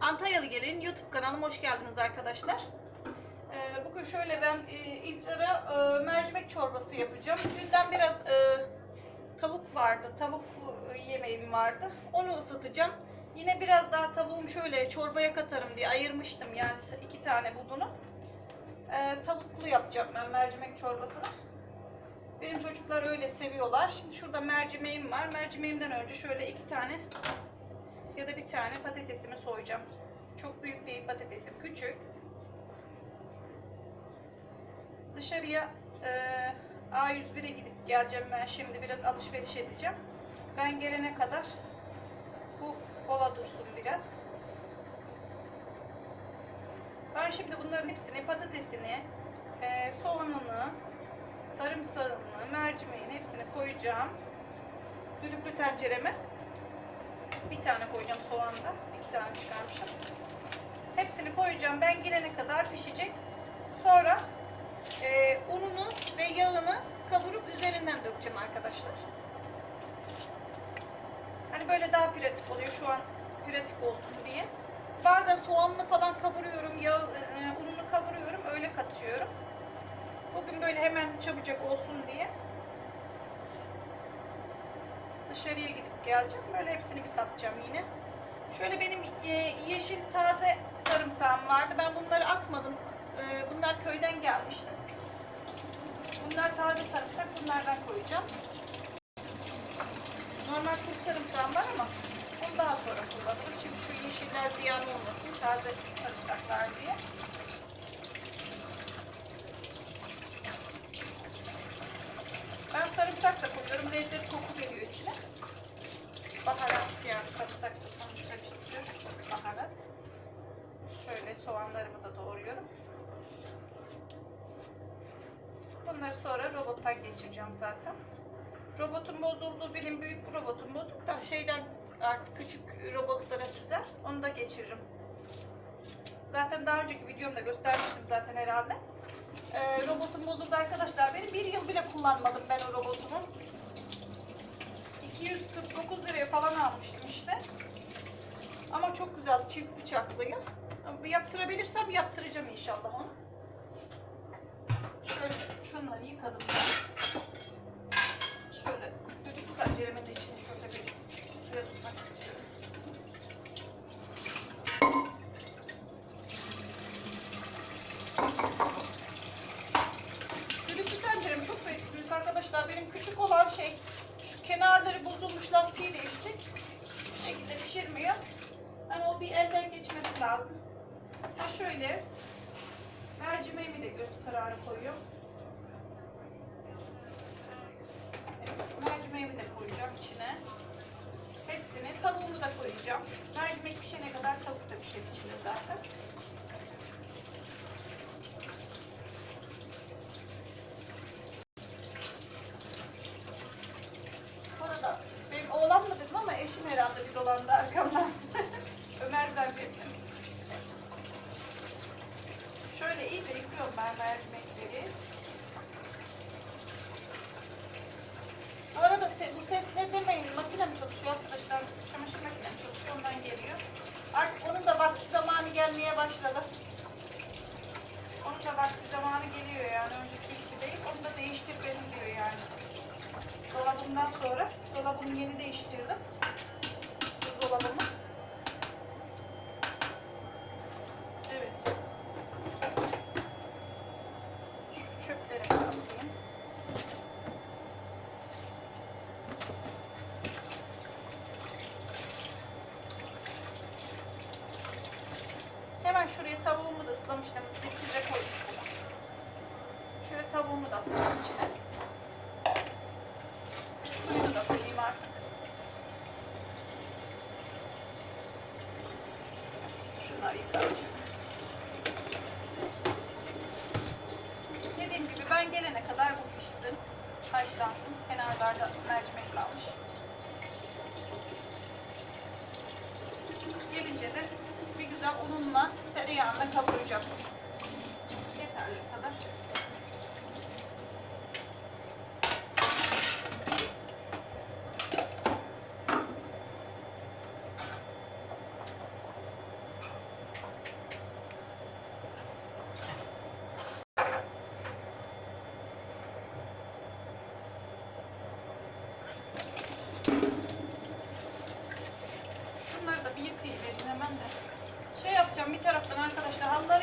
Antalyalı Gelin YouTube kanalıma hoş geldiniz arkadaşlar. Ee, bugün şöyle ben e, iftara e, mercimek çorbası yapacağım. Dünden biraz e, tavuk vardı, tavuk e, yemeğim vardı. Onu ısıtacağım. Yine biraz daha tavuğum şöyle çorbaya katarım diye ayırmıştım yani iki tane budunu. Ee, tavuklu yapacağım ben mercimek çorbasını. Benim çocuklar öyle seviyorlar. Şimdi şurada mercimeğim var. Mercimeğimden önce şöyle iki tane bir tane patatesimi soyacağım. Çok büyük değil patatesim, küçük. Dışarıya e, A101'e gidip geleceğim ben şimdi biraz alışveriş edeceğim. Ben gelene kadar bu ola dursun biraz. Ben şimdi bunların hepsini, patatesini, e, soğanını, sarımsağını, mercimeğini hepsini koyacağım. Düdüklü tencereme. Bir tane koyacağım soğanda. iki tane çıkarmışım. Hepsini koyacağım. Ben gelene kadar pişecek. Sonra e, ununu ve yağını kavurup üzerinden dökeceğim arkadaşlar. Hani böyle daha pratik oluyor şu an pratik olsun diye. Bazen soğanını falan kavuruyorum, yağ, e, ununu kavuruyorum, öyle katıyorum. Bugün böyle hemen çabucak olsun diye dışarıya gidip geleceğim. Böyle hepsini bir katacağım yine. Şöyle benim e, yeşil taze sarımsağım vardı. Ben bunları atmadım. E, bunlar köyden gelmişti. Bunlar taze sarımsak. Bunlardan koyacağım. Normal kuru sarımsağım var ama onu daha sonra kullanırım. Şimdi şu yeşiller ziyan olmasın. Taze sarımsaklar diye. Ben sarımsak da koyuyorum. Lezzet koku veriyor içine. Baharat yani sarımsak da sonuçta bir tür baharat. Şöyle soğanlarımı da doğruyorum. Bunları sonra robottan geçireceğim zaten. Robotum bozuldu. Benim büyük robotum bozuk da şeyden artık küçük robotlara güzel. Onu da geçiririm. Zaten daha önceki videomda göstermiştim zaten herhalde. Ee, robotum bozuldu arkadaşlar. Benim bir yıl bile kullanmadım ben o robotumu. 249 liraya falan almıştım işte. Ama çok güzel çift bıçaklıyı. Ama bir yaptırabilirsem yaptıracağım inşallah onu. Şunları yıkadım ben. Şöyle düdüklü tencereme de içine şöyle bir suya tutmak istiyorum. Düdüklü tencerem çok büyük arkadaşlar. Benim küçük olan şey şu kenarları bozulmuş lastiği değişecek. Hiçbir şekilde pişirmiyor. Hani o bir elden geçmesi lazım. Ha şöyle mercimeğimi de göz kararı koyuyorum. Evet, mercimeğimi de koyacağım içine. Hepsini, tavuğumu da koyacağım. Mercimek pişene kadar tavuk da pişer içinde zaten. Bu arada benim oğlan mı dedim ama eşim herhalde bir dolandı arkamdan. Ömer zannettim. Şöyle iyice yıkıyorum ben mercimekleri. Bu arada se- bu ses ne demeyin, makine mi çalışıyor arkadaşlar? Çamaşır makine mi çalışıyor, ondan geliyor. Artık onun da vakti zamanı gelmeye başladı. Onun da vakti zamanı geliyor yani, önceki gibi değil. Onu da değiştir benim diyor yani. Dolabımdan dolabımı yeni değiştirdim. Sız dolabımı. Evet. Şu çöpleri atayım. Hemen şuraya tavuğumu da ıslamıştım. Dikizle koymuştum. Şöyle tavuğumu da atayım içine. Suyunu da koyayım artık. Şunları yıkayacağım. Dediğim gibi ben gelene kadar bu pişsin. Haşlansın. Kenarlarda mercimek kalmış. Gelince de bir güzel ununla tereyağında kavuracağım. Yeterli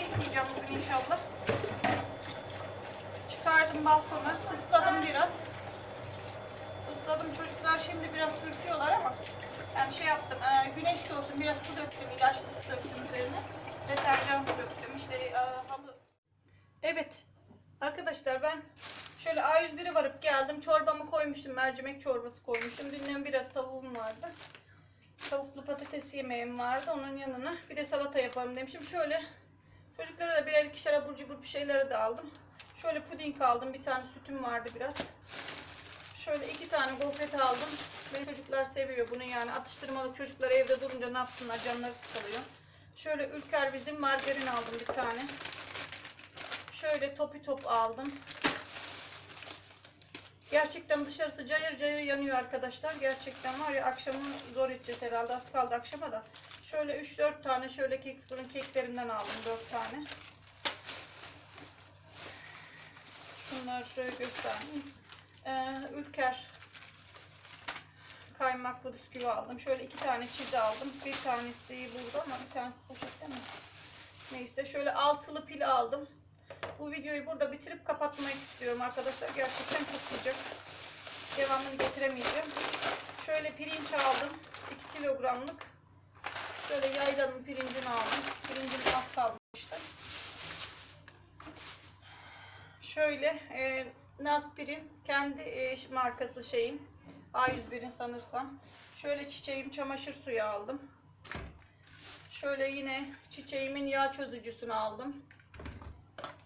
yıkayacağım bugün inşallah. Çıkardım balkona. ısladım biraz. Isladım çocuklar şimdi biraz sürtüyorlar ama yani şey yaptım. e, güneş görsün biraz su döktüm. ilaçlı su döktüm üzerine. Deterjan döktüm. İşte e, halı. Evet. Arkadaşlar ben şöyle A101'e varıp geldim. Çorbamı koymuştum. Mercimek çorbası koymuştum. Dünden biraz tavuğum vardı. Tavuklu patates yemeğim vardı. Onun yanına bir de salata yapalım demiştim. Şöyle çocuklara da birer ikişer abur cubur bir şeyleri de aldım. Şöyle puding aldım. Bir tane sütüm vardı biraz. Şöyle iki tane gofret aldım. Benim çocuklar seviyor bunu yani. Atıştırmalık çocuklar evde durunca ne yapsınlar canları sıkılıyor. Şöyle Ülker bizim margarin aldım bir tane. Şöyle topi top aldım. Gerçekten dışarısı cayır cayır yanıyor arkadaşlar. Gerçekten var ya akşamı zor edeceğiz herhalde. Az kaldı akşama da. Şöyle 3-4 tane şöyle Keksbur'un keklerinden aldım 4 tane. Şunları şöyle göstereyim. Ee, Ülker kaymaklı bisküvi aldım. Şöyle iki tane çiz aldım. Bir tanesi burada ama bir tanesi poşette mi? Neyse şöyle altılı pil aldım. Bu videoyu burada bitirip kapatmak istiyorum arkadaşlar. Gerçekten çok. Devamını getiremeyeceğim. Şöyle pirinç aldım. 2 kilogramlık. Şöyle yaylanın pirincini aldım. Pirincim az kalmıştı. Şöyle e, Naspir'in kendi e, markası şeyin. A101'in sanırsam. Şöyle çiçeğim çamaşır suyu aldım. Şöyle yine çiçeğimin yağ çözücüsünü aldım.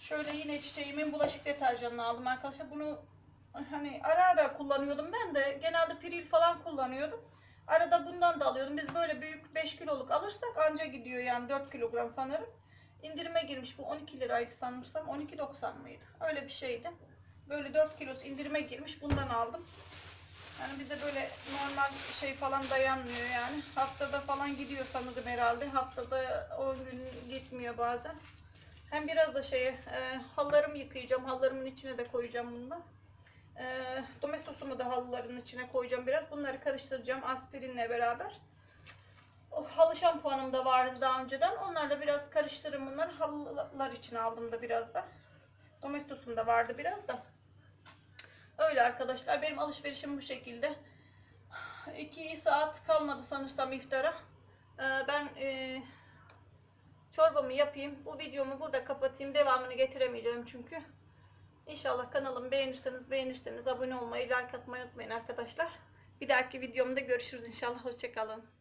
Şöyle yine çiçeğimin bulaşık deterjanını aldım arkadaşlar. Bunu hani ara ara kullanıyordum ben de. Genelde piril falan kullanıyordum. Arada bundan da alıyordum. Biz böyle büyük 5 kiloluk alırsak anca gidiyor yani 4 kilogram sanırım. İndirime girmiş bu 12 liraydı sanırsam. 12.90 mıydı? Öyle bir şeydi. Böyle 4 kilosu indirime girmiş. Bundan aldım. Yani bize böyle normal şey falan dayanmıyor yani. Haftada falan gidiyor sanırım herhalde. Haftada 10 gün gitmiyor bazen. Hem biraz da şeye e, halılarımı yıkayacağım. Halılarımın içine de koyacağım bundan. E, domestosumu da halıların içine koyacağım biraz. Bunları karıştıracağım aspirinle beraber. O halı şampuanım da vardı daha önceden. Onlarla biraz karıştırırım bunları. Halılar içine aldım da biraz da. Domestosum da vardı biraz da. Öyle arkadaşlar. Benim alışverişim bu şekilde. 2 saat kalmadı sanırsam iftara. E, ben e, çorbamı yapayım. Bu videomu burada kapatayım. Devamını getiremeyeceğim çünkü. İnşallah kanalımı beğenirseniz beğenirseniz abone olmayı, like atmayı unutmayın arkadaşlar. Bir dahaki videomda görüşürüz inşallah. Hoşçakalın.